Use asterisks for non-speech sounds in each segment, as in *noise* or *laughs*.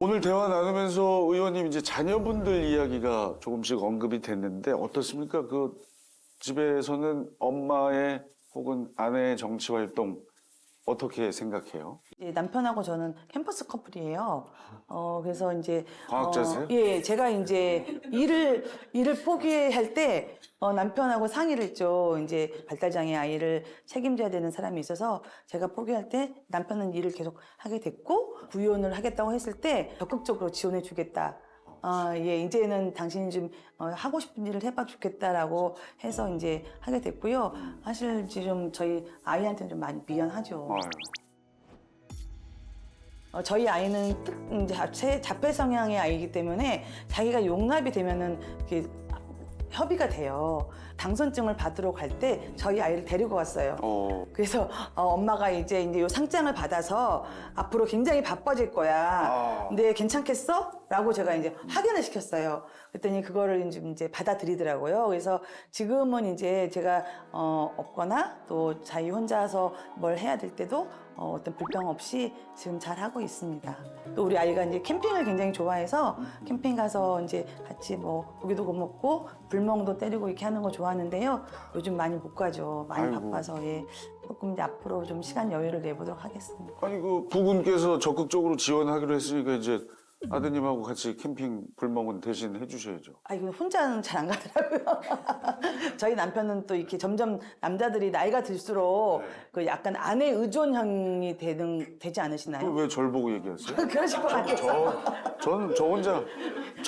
오늘 대화 나누면서 의원님 이제 자녀분들 이야기가 조금씩 언급이 됐는데 어떻습니까? 그 집에서는 엄마의 혹은 아내의 정치 활동 어떻게 생각해요? 이제 남편하고 저는 캠퍼스 커플이에요. 어, 그래서 이제. 과학자세요? 어, 예, 제가 이제 일을, 일을 포기할 때, 어, 남편하고 상의를 했죠. 이제 발달장애 아이를 책임져야 되는 사람이 있어서 제가 포기할 때 남편은 일을 계속 하게 됐고, 구의원을 하겠다고 했을 때 적극적으로 지원해 주겠다. 아, 예, 이제는 당신이 좀 어, 하고 싶은 일을 해봐 주겠다라고 해서 이제 하게 됐고요. 사실 지금 저희 아이한테는 좀 많이 미안하죠. 아유, 어, 저희 아이는 특, 이제 자체, 자폐 성향의 아이이기 때문에 자기가 용납이 되면은 이게 협의가 돼요. 당선증을 받으러 갈 때 저희 아이를 데리고 왔어요. 어, 그래서 어, 엄마가 이제 이제 요 상장을 받아서 앞으로 굉장히 바빠질 거야. 아. 근데 괜찮겠어? 라고 제가 이제 확인을 시켰어요. 그랬더니 그거를 이제 이제 받아들이더라고요. 그래서 지금은 이제 제가 어, 없거나 또 자기 혼자서 뭘 해야 될 때도 어, 어떤 불평 없이 지금 잘 하고 있습니다. 또 우리 아이가 이제 캠핑을 굉장히 좋아해서 캠핑 가서 이제 같이 뭐 고기도 구워 먹고 불 멍도 때리고 이렇게 하는 거 좋아하는데요. 요즘 많이 못 가죠. 많이 아이고. 바빠서 예. 조금 이제 앞으로 좀 시간 여유를 내보도록 하겠습니다. 아니 그 부군께서 적극적으로 지원하기로 했으니까 이제 아드님하고 같이 캠핑 불멍은 대신 해주셔야죠. 아, 이거 혼자는 잘 안 가더라고요. *laughs* 저희 남편은 또 이렇게 점점 남자들이 나이가 들수록 그 약간 아내 의존형이 되는, 되지 않으시나요? 왜절 보고 얘기하세요? *laughs* 그러실 것 같아서. 저, 저는 저 혼자,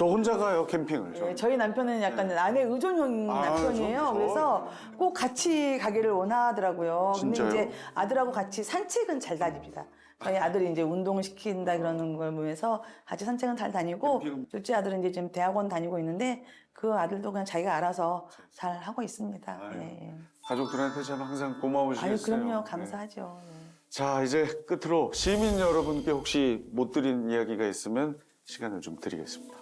저 혼자 가요, 캠핑을. 예, 저는. 저희 남편은 약간 아내 의존형 아, 남편이에요. 저- 저- 그래서 꼭 같이 가기를 원하더라고요. 진짜요? 근데 이제 아들하고 같이 산책은 잘 다닙니다. 저희 아들이 이제 운동을 시킨다 그러는 걸 보면서 같이 산책은 잘 다니고 둘째 아들은 이제 지금 대학원 다니고 있는데 그 아들도 그냥 자기가 알아서 잘 하고 있습니다. 아유, 예. 가족들한테 참 항상 아유, 고마우시겠어요. 그럼요. 네. 감사하죠. 예. 자, 이제 끝으로 시민 여러분께 혹시 못 드린 이야기가 있으면 시간을 좀 드리겠습니다.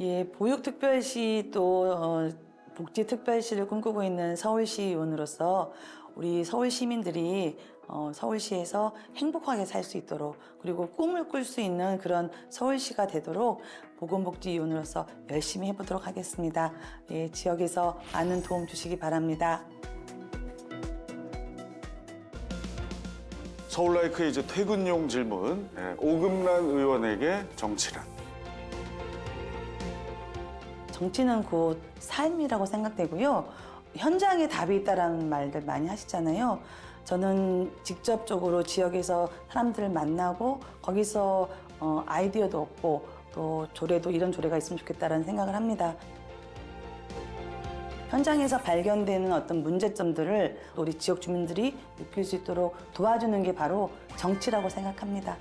예, 보육특별시 또 어, 복지특별시를 꿈꾸고 있는 서울시 의원으로서 우리 서울 시민들이 어, 서울시에서 행복하게 살 수 있도록 그리고 꿈을 꿀 수 있는 그런 서울시가 되도록 보건복지위원으로서 열심히 해보도록 하겠습니다. 예, 지역에서 많은 도움 주시기 바랍니다. 서울라이크의 이제 퇴근용 질문, 네, 오금란 의원에게 정치란. 정치는 곧 삶이라고 생각되고요. 현장에 답이 있다라는 말들 많이 하시잖아요. 저는 직접적으로 지역에서 사람들을 만나고 거기서 어, 아이디어도 얻고 또 조례도 이런 조례가 있으면 좋겠다라는 생각을 합니다. 현장에서 발견되는 어떤 문제점들을 우리 지역 주민들이 느낄 수 있도록 도와주는 게 바로 정치라고 생각합니다.